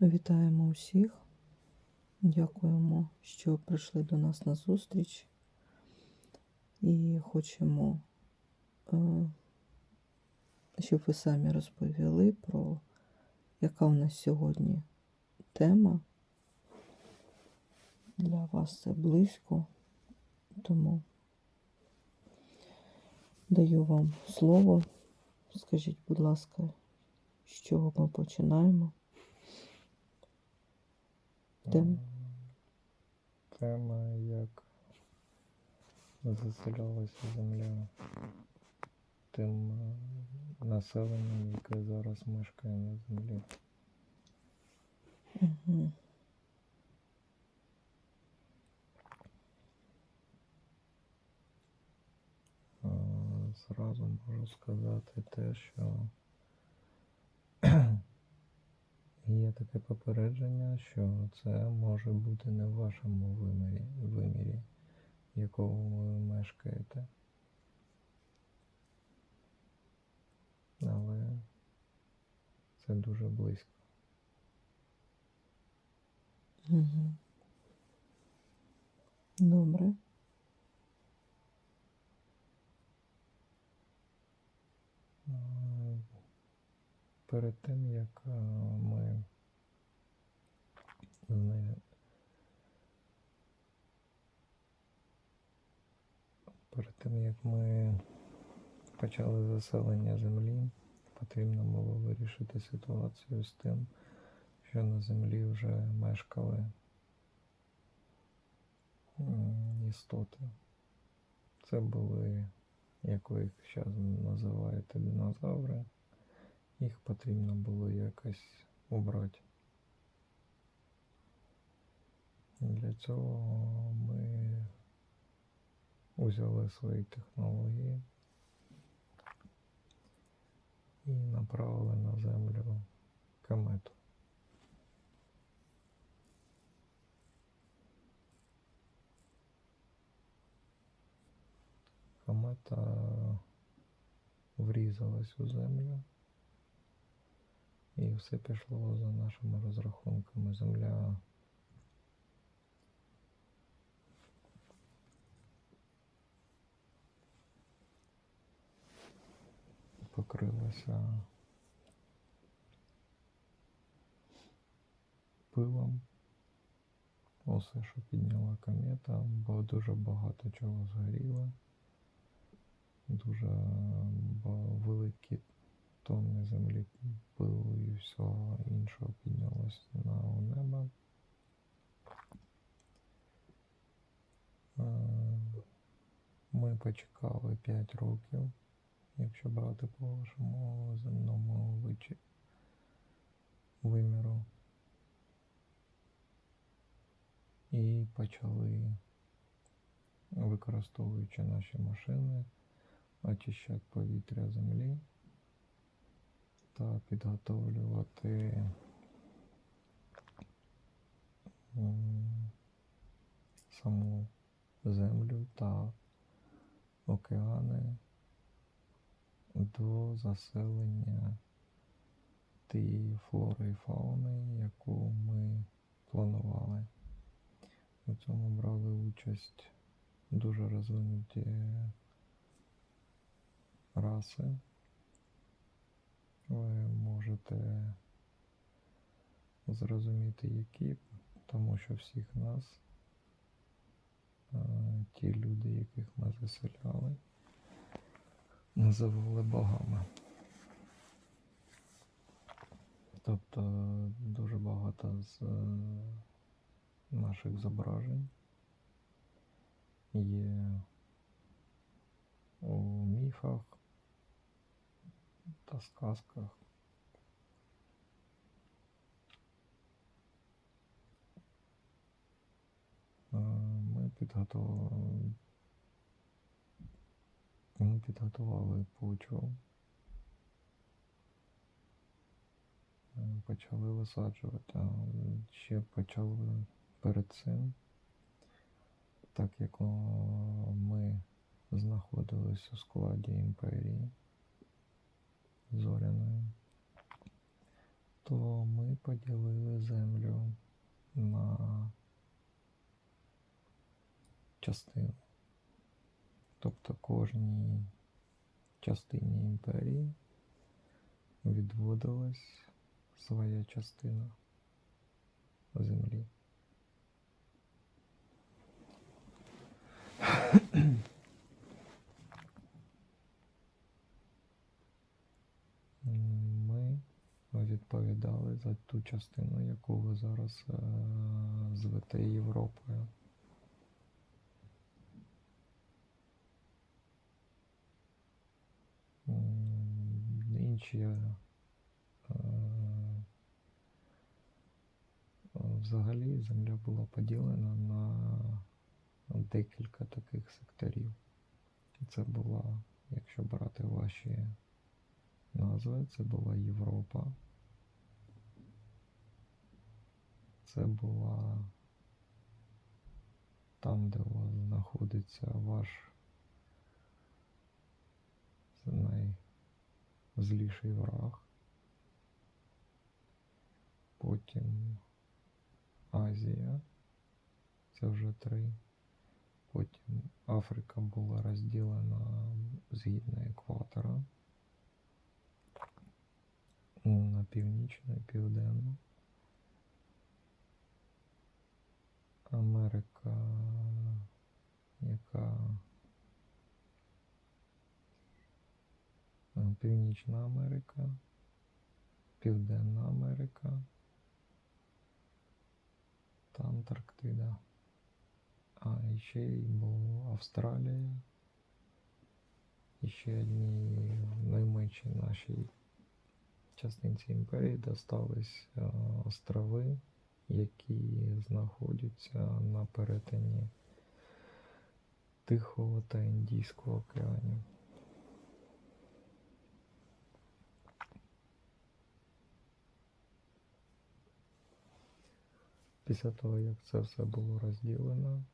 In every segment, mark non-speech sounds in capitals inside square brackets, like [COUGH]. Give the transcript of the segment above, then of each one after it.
Вітаємо усіх. Дякуємо, що прийшли до нас на зустріч. І хочемо, е, щоб ви самі розповіли про яка у нас сьогодні тема. Для вас це близько, тому даю вам слово. Скажіть, будь ласка, з чого ми починаємо? Тем. Тема, як заселялася земля тим е, населенням, яке зараз мешкає на землі. Угу. Зразу можу сказати те, що є таке попередження, що це може бути не в вашому вимірі, вимірі, в якому ви мешкаєте. Але це дуже близько. Угу. Добре. Перед тим, як е, ми з нею перед тим, як ми почали заселення землі, потрібно було вирішити ситуацію з тим, що на землі вже мешкали істоти. Це були, як ви їх зараз називаєте, динозаври. Їх потрібно було якось убрати. Для цього ми взяли свої технології і направили на землю комету. Комета врізалась у землю. І все пішло за нашими розрахунками. Земля покрилася пилом. Усе, що підняла комета, бо дуже багато чого згоріло. Дуже великі тонни землі пилу і всього іншого піднялось на небо. Е, Ми почекали 5 років, якщо брати по вашому земному вичі- виміру. І почали, використовуючи наші машини, очищати повітря землі та підготовлювати саму землю та океани до заселення тієї флори і фауни, яку ми планували. У цьому брали участь дуже розвинуті раси. Ви можете зрозуміти, які, тому що всіх нас, ті люди, яких ми заселяли, називали богами. Тобто дуже багато з е, наших зображень є у міфах та сказках. Е, Ми підготували, ми підготували почву, Е, почали висаджувати, ще почали перед цим, так як ми знаходились у складі імперії зоряної, то ми поділили землю на частини. Тобто кожній частині імперії відводилась своя частина землі. Ми відповідали за ту частину, яку ви зараз е, звете Європою. М, е, взагалі земля була поділена на декілька таких секторів. Це була, якщо брати ваші назви, це була Європа. Це була там, де у вас знаходиться ваш найзліший враг. Потім Азія. Це вже три. Потім Африка була розділена згідно екватора на північну і південну. Америка, яка Північна Америка, Південна Америка та Антарктида. А ще й була Австралія. І ще одній найменшій нашій частинці імперії достались е, острови, які знаходяться на перетині Тихого та Індійського океанів. Після того, як це все було розділено,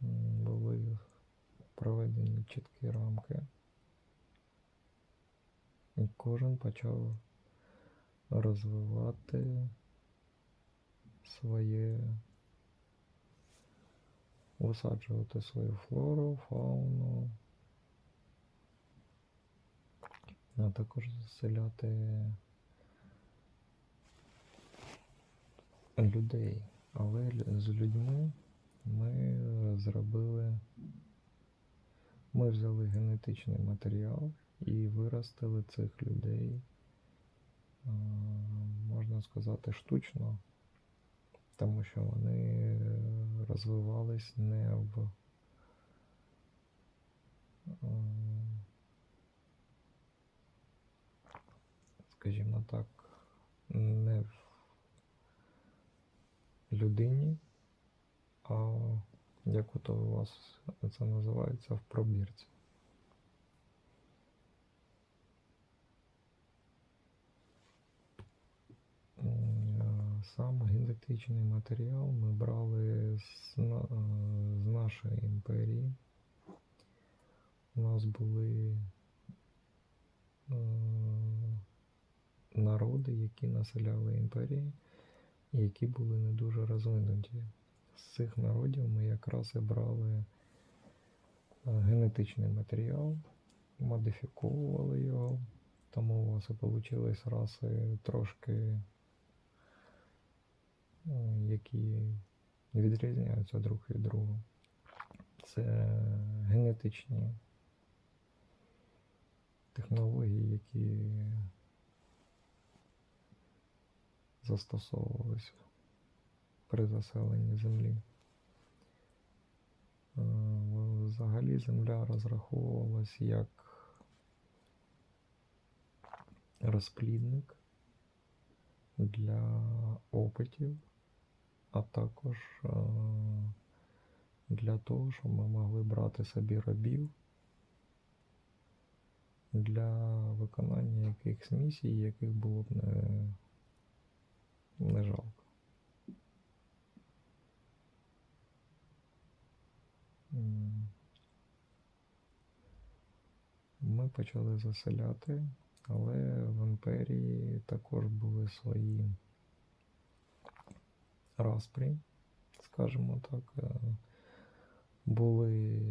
були проведені чіткі рамки, і кожен почав розвивати своє, висаджувати свою флору, фауну, а також заселяти людей. Але з людьми ми е, зробили, ми взяли генетичний матеріал і виростили цих людей, е, можна сказати, штучно, тому що вони е, розвивались не в скажімо так, не в людині, а як ото у вас це називається в пробірці. Сам генетичний матеріал ми брали з, е, з нашої імперії. У нас були е, народи, які населяли імперії, які були не дуже розвинуті. З цих народів ми якраз і брали е, генетичний матеріал, модифіковували його, тому у вас і вийшли раси трошки, е, які відрізняються друг від друга. Це генетичні технології, які застосовувалися при заселенні землі. Е, Взагалі земля розраховувалась як розплідник для опитів, а також е, для того, щоб ми могли брати собі рабів для виконання якихось місій, яких було б не, не жалко. Ми почали заселяти Але в імперії також були свої распрі, скажімо так. Е, Були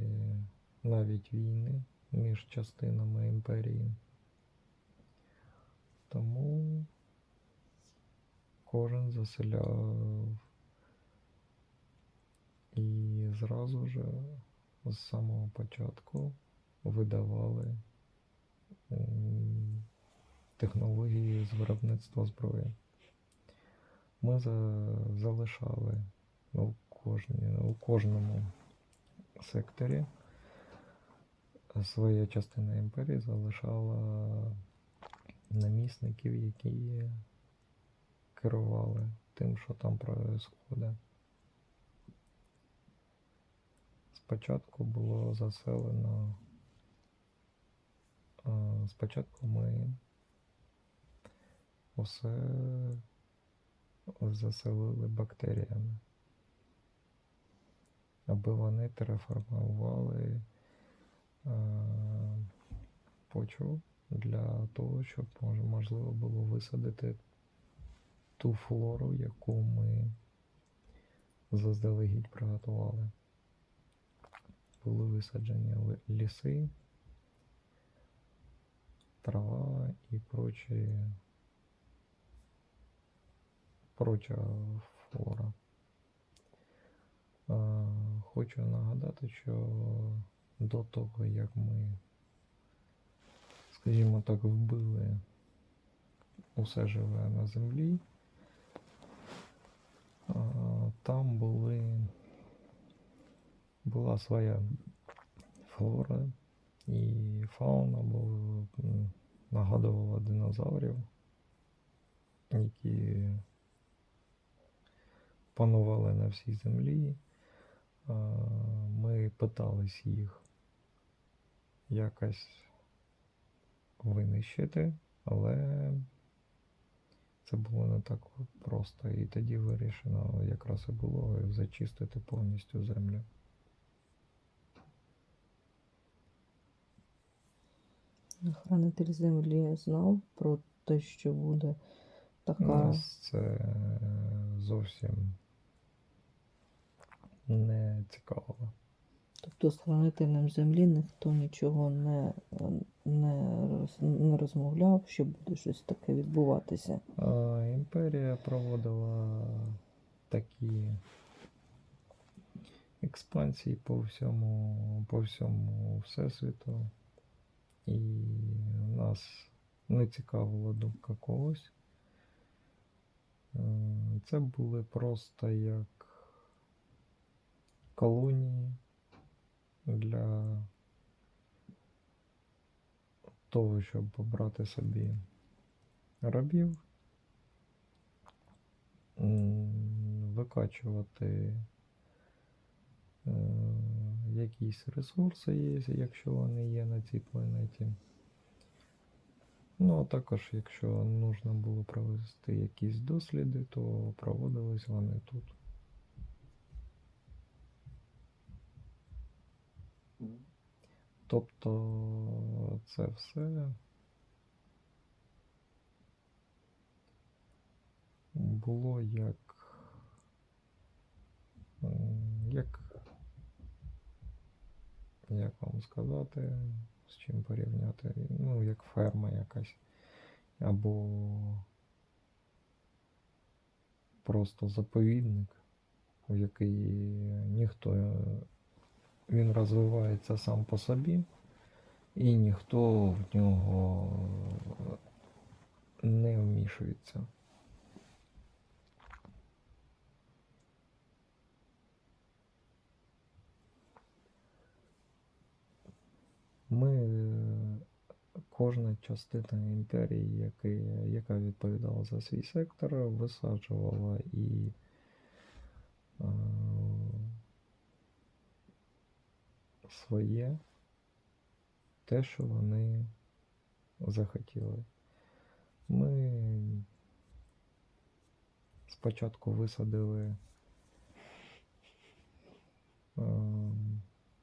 навіть війни між частинами імперії. Тому кожен заселяв і зразу ж з самого початку видавали технології з виробництва зброї. Ми за, залишали у, кожні, у кожному секторі своя частина імперії залишала намісників, які керували тим, що там происходить. Спочатку було заселено. Спочатку ми усе заселили бактеріями, аби вони тереформували а, почву для того, щоб можливо було висадити ту флору, яку ми заздалегідь приготували. Були висаджені ліси, трава і прочі, проча флора. Хочу нагадати, що до того, як ми, скажімо так, вбили усе живе на землі, там були, була своя флора і фауна, м, нагадувала динозаврів, які панували на всій землі. Ми питались їх якось винищити, але це було не так просто. І тоді вирішено якраз і було зачистити повністю землю. Хранитель землі знав про те, що буде така. Нас це зовсім не цікавило. Тобто з хранителем землі ніхто нічого не, не, роз- не розмовляв, що буде щось таке відбуватися. А, імперія проводила такі експансії по всьому, по всьому всесвіту, і нас не цікавила думка когось. Е, Це були просто як колонії для того, щоб обрати собі рабів, викачувати е, якісь ресурси є, якщо вони є на цій планеті. Ну, а також, якщо нужно було провести якісь досліди, то проводились вони тут. Тобто це все. Було як, як, як вам сказати, з чим порівняти, ну, як ферма якась, або просто заповідник, в який ніхто він розвивається сам по собі, і ніхто в нього не вмішується. Ми, е, кожна частина імперії, яка відповідала за свій сектор, висаджувала і е, своє те, що вони захотіли. Ми спочатку висадили е,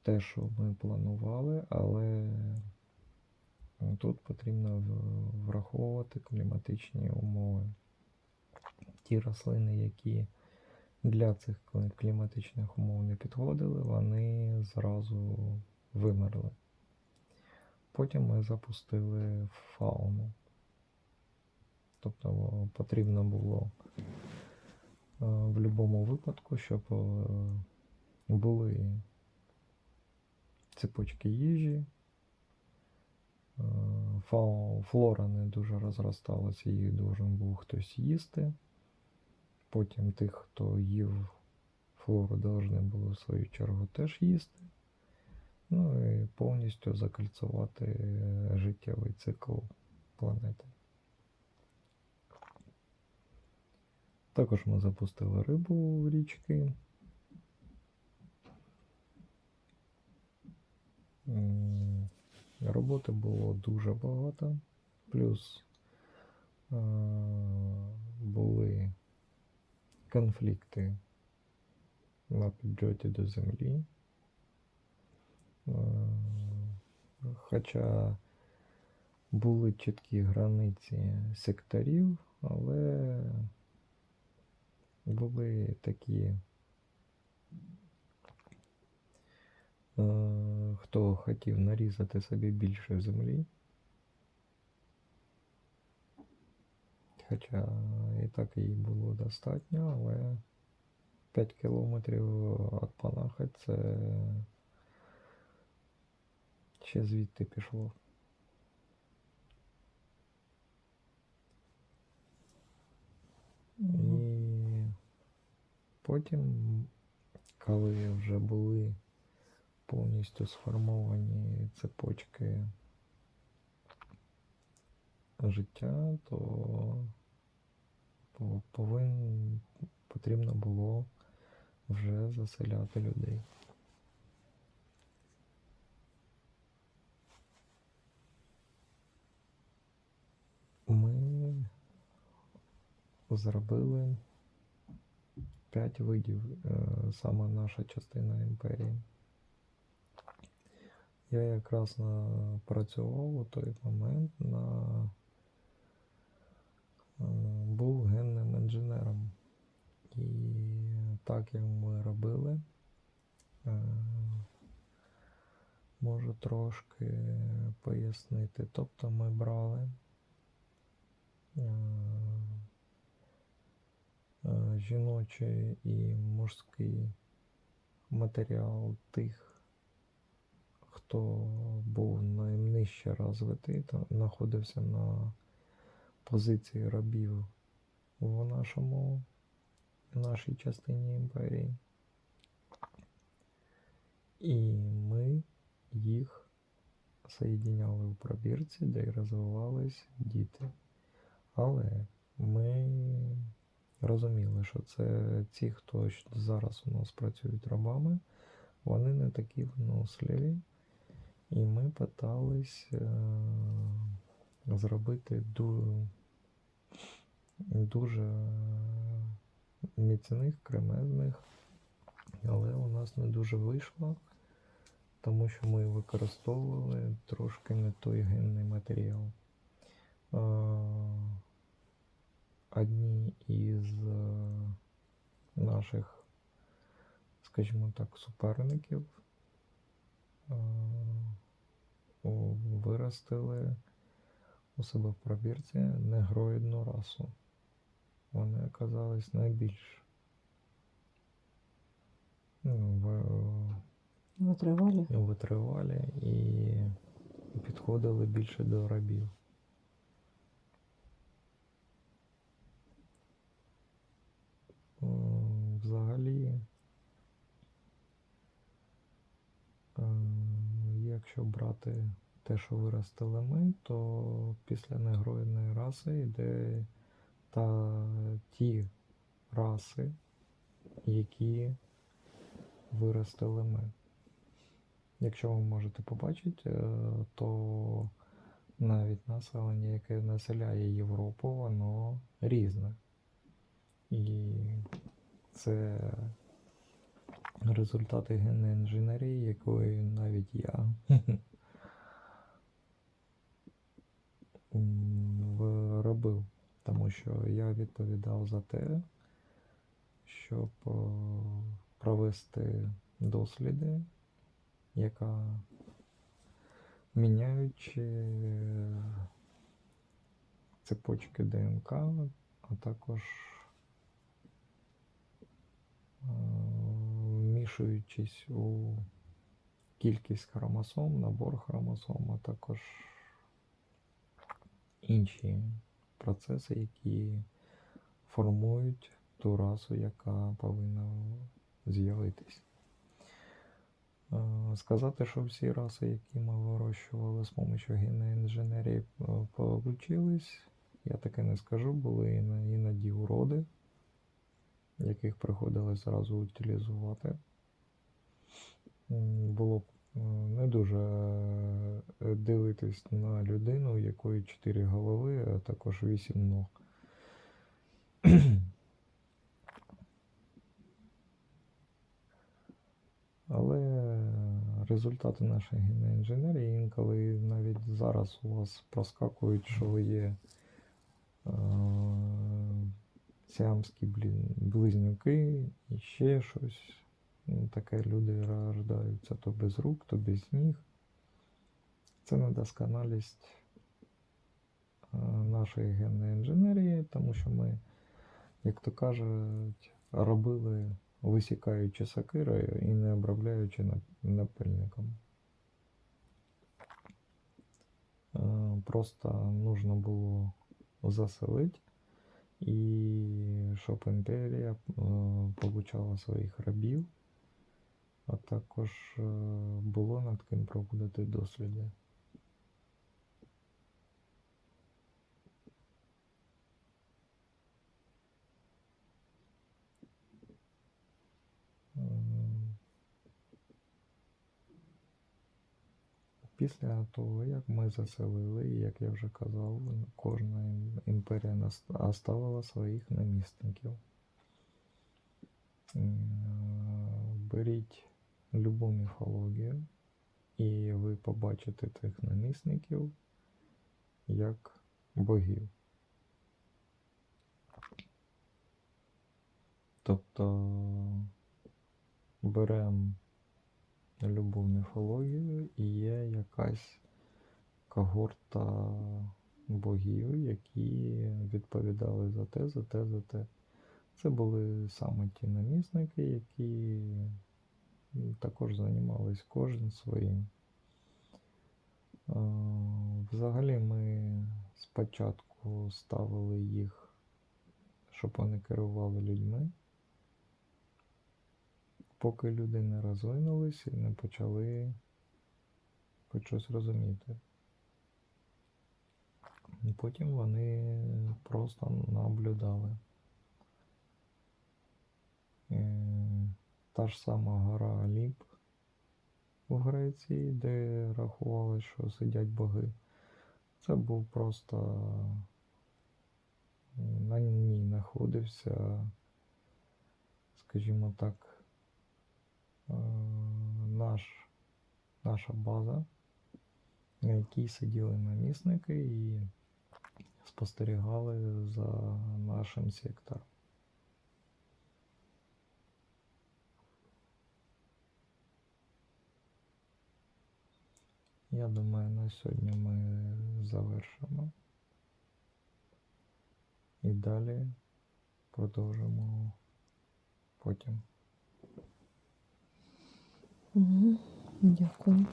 те, що ми планували, але Тут потрібно враховувати кліматичні умови. Ті рослини, які для цих кліматичних умов не підходили, вони зразу вимерли. Потім ми запустили фауну. Тобто потрібно було е, в будь-якому випадку, щоб е, були цепочки їжі, е, флора не дуже розросталася, її должен був хтось їсти. Потім тих, хто їв флору, повинні були в свою чергу теж їсти. Ну і повністю закольцувати е, життєвий цикл планети. Також ми запустили рибу в річки. Роботи було дуже багато. Плюс е, були конфлікти на підльоті до землі. Е, Хоча були чіткі границі секторів, але були такі, е, хто хотів нарізати собі більше землі. Хоча і так її було достатньо, але 5 кілометрів від Панахи це ще звідти пішло. І потім, коли вже були повністю сформовані цепочки життя, то повин, потрібно було вже заселяти людей. Ми зробили п'ять видів, е, саме наша частина імперії. Я якраз працював у той момент на е, був інженером. І так як ми робили, е, можу трошки пояснити. Тобто ми брали е, е, жіночий і мужський матеріал тих, хто був найнижче розвитий, знаходився на позиції рабів в нашому в нашій частині імперії. І ми їх соєдиняли в пробірці, де й розвивались діти. Але ми розуміли, що це ті, хто зараз у нас працюють рабами, вони не такі виносливі. І ми питались е- зробити ду- дуже міцних, кремезних, але у нас не дуже вийшло, тому що ми використовували трошки не той генний матеріал. Е, Одні із е, наших, скажімо так, суперників е, виростили у себе в пробірці негроїдну расу. Вони оказались найбільш ну, Витривалі? витривалі і підходили більше до рабів. Взагалі, е, якщо брати те, що виростили ми, то після негроїдної раси йде та ті раси, які виростили ми. Якщо ви можете побачити, е, то навіть населення, яке населяє Європу, воно різне. І це результати генної інженерії, якої навіть я [LAUGHS] робив, тому що я відповідав за те, щоб е, провести досліди, яка міняючи е, цепочки ДНК, а також е, вмішуючись у кількість хромосом, набор хромосом, а також інші процеси, які формують ту расу, яка повинна з'явитись. Е, Сказати, що всі раси, які ми вирощували з допомогою генної інженерії, е, я таке не скажу, були іноді уроди, яких приходилось зразу утилізувати. Було не дуже е, дивитись на людину, у якої чотири голови, а також вісім ног. [CLEARS THROAT] Але результати нашої генної інженерії інколи навіть зараз у вас проскакують, що є е, сіамські близнюки і ще щось. Таке люди рождаються то без рук, то без ніг. Це недосконалість е, нашої генної інженерії, тому що ми, як то кажуть, робили висікаючи сокирою і не обробляючи напильником. Е, Просто нужно було заселити, і щоб імперія е, получала своїх рабів, а також е, було над ким проводити досліди. Після того, як ми заселили, і як я вже казав, кожна ім- імперія оставила своїх намісників. Беріть любу міфологію, і ви побачите тих намісників як богів. Тобто беремо любу міфологію і є якась когорта богів, які відповідали за те, за те, за те. Це були саме ті намісники, які також займались кожен своїм. Е, Взагалі ми спочатку ставили їх, щоб вони керували людьми поки люди не розвинулись і не почали хоч щось розуміти. Потім вони просто наблюдали. Та ж сама гора Олімп в Греції, де рахували, що сидять боги. Це був просто на ній знаходився, скажімо так, е, наш, наша база, на якій сиділи намісники і спостерігали за нашим сектором. Я думаю, на сьогодні ми завершимо. І далі продовжимо потім. Угу. Дякую.